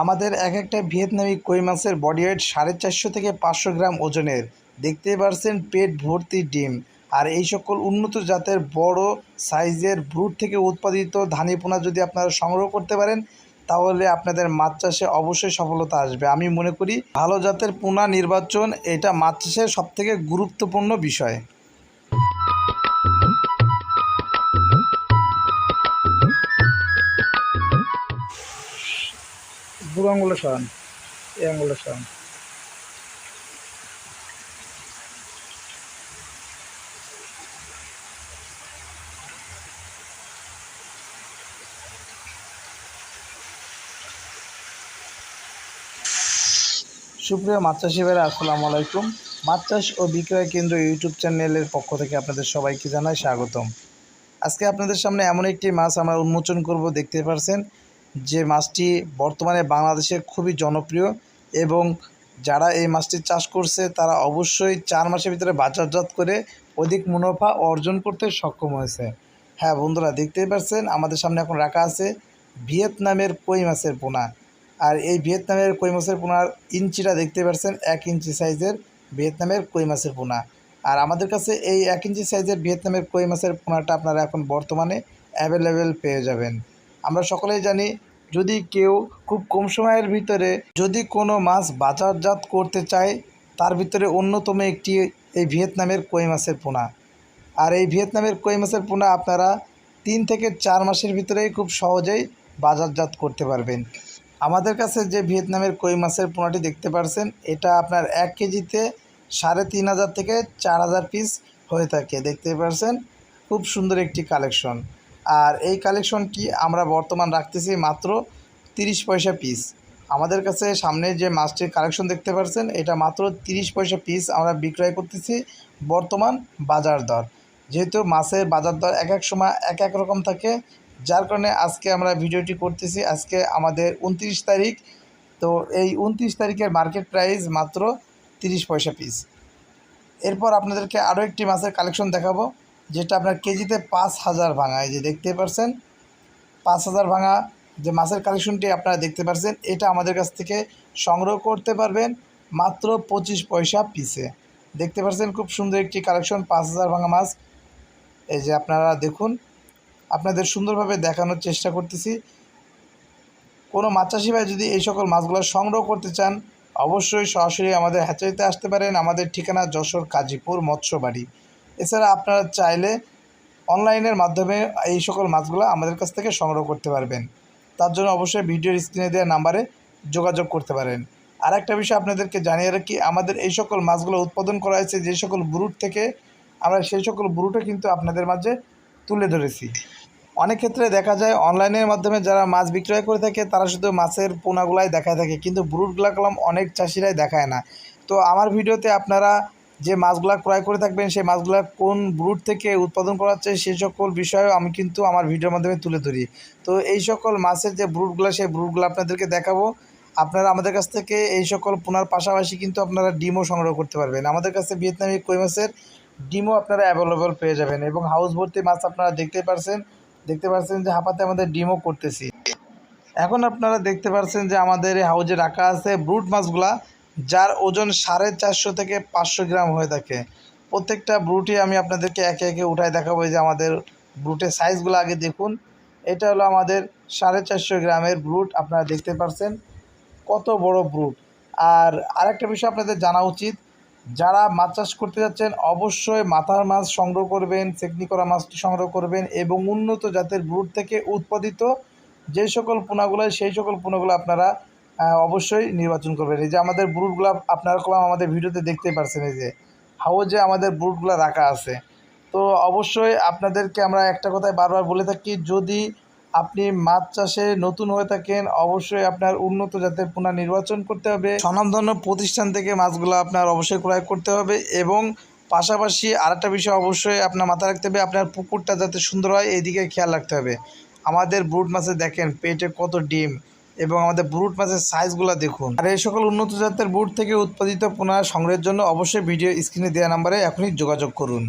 আমাদের এক একটা ভিয়েতনামি কই মাছের বডি ওয়েট সাড়ে চারশো থেকে পাঁচশো গ্রাম ওজনের। দেখতেই পারছেন পেট ভর্তি ডিম। আর এই সকল উন্নত জাতের বড় সাইজের ব্রুড থেকে উৎপাদিত ধানি পোনা যদি আপনারা সংগ্রহ করতে পারেন, তাহলে আপনাদের মাছ চাষে অবশ্যই সফলতা আসবে। আমি মনে করি ভালো জাতের পোনা নির্বাচন এটা মাছ চাষের সবথেকে গুরুত্বপূর্ণ বিষয়। বুড়ো আঙুলে সরান। এই আঙুলে সরান। সুপ্রিয় মাছ চাষি আসসালামু আলাইকুম। মাছ চাষ ও বিক্রয় কেন্দ্র ইউটিউব চ্যানেলের পক্ষ থেকে আপনাদের সবাইকে জানাই স্বাগতম। আজকে আপনাদের সামনে এমন একটি মাছ আমরা উন্মোচন করব, দেখতে পারছেন। যে মাছটি বর্তমানে বাংলাদেশে খুবই জনপ্রিয় এবং যারা এই মাছটি চাষ করছে, তারা অবশ্যই চার মাসের ভিতরে বাজারজাত করে অধিক মুনাফা অর্জন করতে সক্ষম হয়েছে। হ্যাঁ বন্ধুরা, দেখতেই পাচ্ছেন, আমাদের সামনে এখন রাখা আছে ভিয়েতনামের কই মাছের পোনা। আর এই ভিয়েতনামের কই মাছের পোনার ইঞ্চিটা দেখতে পাচ্ছেন, এক ইঞ্চি সাইজের ভিয়েতনামের কই মাছের পোনা। আর আমাদের কাছে এই এক ইঞ্চি সাইজের ভিয়েতনামের কই মাছের পোনাটা আপনারা এখন বর্তমানে অ্যাভেলেবেল পেয়ে যাবেন। আমরা সকলেই জানি যদি কেউ খুব কম সময়ের ভিতরে যদি কোনো মাছ বাজারজাত করতে চায়, তার ভিতরে অন্যতম একটি এই ভিয়েতনামের কই মাছের পোনা। আর এই ভিয়েতনামের কই মাছের পোনা আপনারা তিন থেকে চার মাসের ভিতরেই খুব সহজেই বাজারজাত করতে পারবেন। আমাদের কাছে যে ভিয়েতনামের কই মাছের পোনাটি দেখতে পারছেন, এটা আপনার এক কেজিতে সাড়ে তিন হাজার থেকে চার হাজার পিস হয়ে থাকে। দেখতে পারছেন? খুব সুন্দর একটি কালেকশন আর এই কালেকশনটি আমরা বর্তমান রাখতেছি মাত্র তিরিশ পয়সা পিস আমাদের কাছে সামনে যে মাছটির কালেকশন দেখতে পাচ্ছেন এটা মাত্র তিরিশ পয়সা পিস আমরা বিক্রয় করতেছি বর্তমান বাজার দর। যেহেতু মাছের বাজার দর এক এক সময় এক এক রকম থাকে, যার কারণে আজকে আমরা ভিডিওটি করতেছি আজকে আমাদের উনত্রিশ তারিখ। তো এই উনত্রিশ তারিখের মার্কেট প্রাইস মাত্র তিরিশ পয়সা পিস এরপর আপনাদেরকে আরও একটি মাছের কালেকশন দেখাবো। যেটা আপনার কেজিতে পাঁচ হাজার ভাঙা, এই যে দেখতে পারছেন? পাঁচ হাজার ভাঙা যে মাছের কালেকশনটি আপনারা দেখতে পারছেন, এটা আমাদের কাছ থেকে সংগ্রহ করতে পারবেন মাত্র পঁচিশ পয়সা পিসে দেখতে পাচ্ছেন খুব সুন্দর একটি কালেকশন পাঁচ হাজার ভাঙা মাছ। এই যে আপনারা দেখুন, আপনাদের সুন্দরভাবে দেখানোর চেষ্টা করতেছি। কোনো মাছ চাষি ভাই যদি এই সকল মাছগুলো সংগ্রহ করতে চান, অবশ্যই সরাসরি আমাদের হ্যাচারিতে আসতে পারেন। আমাদের ঠিকানা যশোর, কাজীপুর, মৎস্যবাড়ি। এছাড়া আপনারা চাইলে অনলাইনের মাধ্যমে এই সকল মাছগুলো আমাদের কাছ থেকে সংগ্রহ করতে পারবেন। তার জন্য অবশ্যই ভিডিওর স্ক্রিনে দেওয়া নাম্বারে যোগাযোগ করতে পারেন। আর একটা বিষয় আপনাদেরকে জানিয়ে রাখি, আমাদের এই সকল মাছগুলো উৎপাদন করা হয়েছে, যে সকল ব্রুট থেকে আমরা সেই সকল ব্রুটও কিন্তু আপনাদের মাঝে তুলে ধরেছি। অনেক ক্ষেত্রে দেখা যায় অনলাইনের মাধ্যমে যারা মাছ বিক্রয় করে থাকে, তারা শুধু মাছের পোনাগুলাই দেখায় থাকে, কিন্তু ব্রুটগুলা কলম অনেক চাষিরাই দেখায় না। তো আমার ভিডিওতে আপনারা যে মাছগুলা ক্রয় করে থাকবেন, সেই মাছগুলা কোন ব্রুট থেকে উৎপাদন করা হচ্ছে সেই সকল বিষয়েও আমি কিন্তু আমার ভিডিওর মাধ্যমে তুলে ধরি। তো এই সকল মাছের যে ব্রুটগুলো সেই ব্রুটগুলো আপনাদেরকে দেখাবো। আপনারা আমাদের কাছ থেকে এই সকল পোনার পাশাপাশি কিন্তু আপনারা ডিমও সংগ্রহ করতে পারবেন। আমাদের কাছে ভিয়েতনামি কই মাছের ডিমও আপনারা অ্যাভেলেবল পেয়ে যাবেন এবং হাউস ভর্তি মাছ আপনারা দেখতে পারছেন, দেখতে পাচ্ছেন যে হাঁপাতে আমাদের ডিমও করতেছি। এখন আপনারা দেখতে পারছেন যে আমাদের হাউজে রাখা আছে ব্রুট মাছগুলা। যার ওজন সাড়ে চারশো থেকে পাঁচশো গ্রাম হয়ে থাকে। প্রত্যেকটা ব্রুটই আমি আপনাদেরকে একে একে উঠায় দেখাবো যে আমাদের ব্রুটের সাইজগুলো আগে দেখুন। এটা হলো আমাদের সাড়ে চারশো গ্রামের ব্রুট আপনারা দেখতে পাচ্ছেন কত বড় ব্রুট আর আরেকটা বিষয় আপনাদের জানা উচিত, যারা মাছ চাষ করতে যাচ্ছেন, অবশ্যই মাথার মাছ সংগ্রহ করবেন চেকনি করা মাছটি সংগ্রহ করবেন এবং উন্নত জাতের ব্রুট থেকে উৎপাদিত যে সকল পোনাগুলো, সেই সকল পোনাগুলো আপনারা অবশ্যই নির্বাচন করবেন। এই যে আমাদের ব্রুটগুলো আপনারা কলম আমাদের ভিডিওতে দেখতেই পারছেন, এই যে হাউজে আমাদের ব্রুটগুলো রাখা আছে। তো অবশ্যই আপনাদেরকে আমরা একটা কথাই বারবার বলে থাকি, যদি আপনি মাছ চাষে নতুন হয়ে থাকেন, অবশ্যই আপনার উন্নত জাতের পোনা নির্বাচন করতে হবে। স্বনামধন্য প্রতিষ্ঠান থেকে মাছগুলো আপনার অবশ্যই ক্রয় করতে হবে এবং পাশাপাশি আরেকটা বিষয় অবশ্যই আপনার মাথায় রাখতে হবে, আপনার পুকুরটা যাতে সুন্দর হয় এই দিকে খেয়াল রাখতে হবে। আমাদের ব্রুট মাছে দেখেন পেটে কত ডিম এবং আমাদের ব্রুট মাছের সাইজগুলো দেখুন। আর এই সকল উন্নত জাতের বুট থেকে উৎপাদিত পোনা সংগ্রহের জন্য অবশ্যই ভিডিও স্ক্রিনে দেওয়া নাম্বারে এখনই যোগাযোগ করুন।